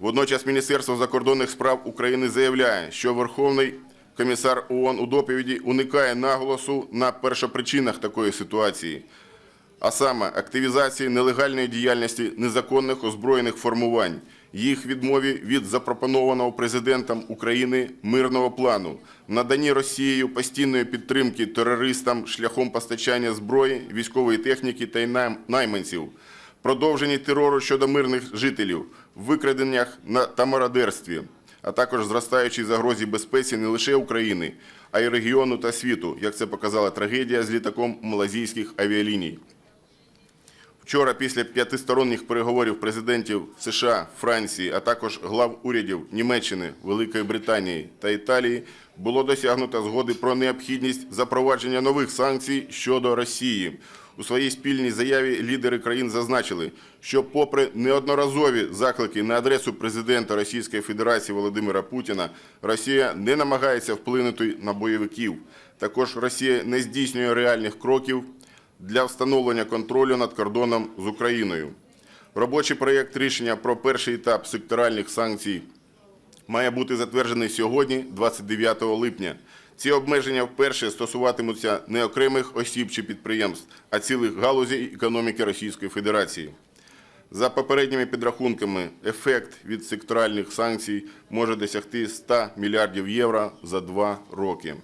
Водночас Міністерство закордонних справ України заявляє, що Верховний комісар ООН у доповіді уникає наголосу на першопричинах такої ситуації, а саме активізації нелегальної діяльності незаконних озброєних формувань, їх відмові від запропонованого президентом України мирного плану, наданні Росією постійної підтримки терористам шляхом постачання зброї, військової техніки та найманців, продовженні терору щодо мирних жителів, викраденнях та мародерстві, а також зростаючій загрозі безпеці не лише України, а й регіону та світу, як це показала трагедія з літаком малазійських авіаліній. Вчора, після п'ятисторонніх переговорів президентів США, Франції, а також глав урядів Німеччини, Великої Британії та Італії, було досягнуто згоди про необхідність запровадження нових санкцій щодо Росії. У своїй спільній заяві лідери країн зазначили, що, попри неодноразові заклики на адресу президента Російської Федерації Володимира Путіна, Росія не намагається вплинути на бойовиків. Також Росія не здійснює реальних кроків для встановлення контролю над кордоном з Україною. Робочий проєкт рішення про перший етап секторальних санкцій має бути затверджений сьогодні, 29 липня. Ці обмеження вперше стосуватимуться не окремих осіб чи підприємств, а цілих галузей економіки Російської Федерації. За попередніми підрахунками, ефект від секторальних санкцій може досягти 100 мільярдів євро за два роки.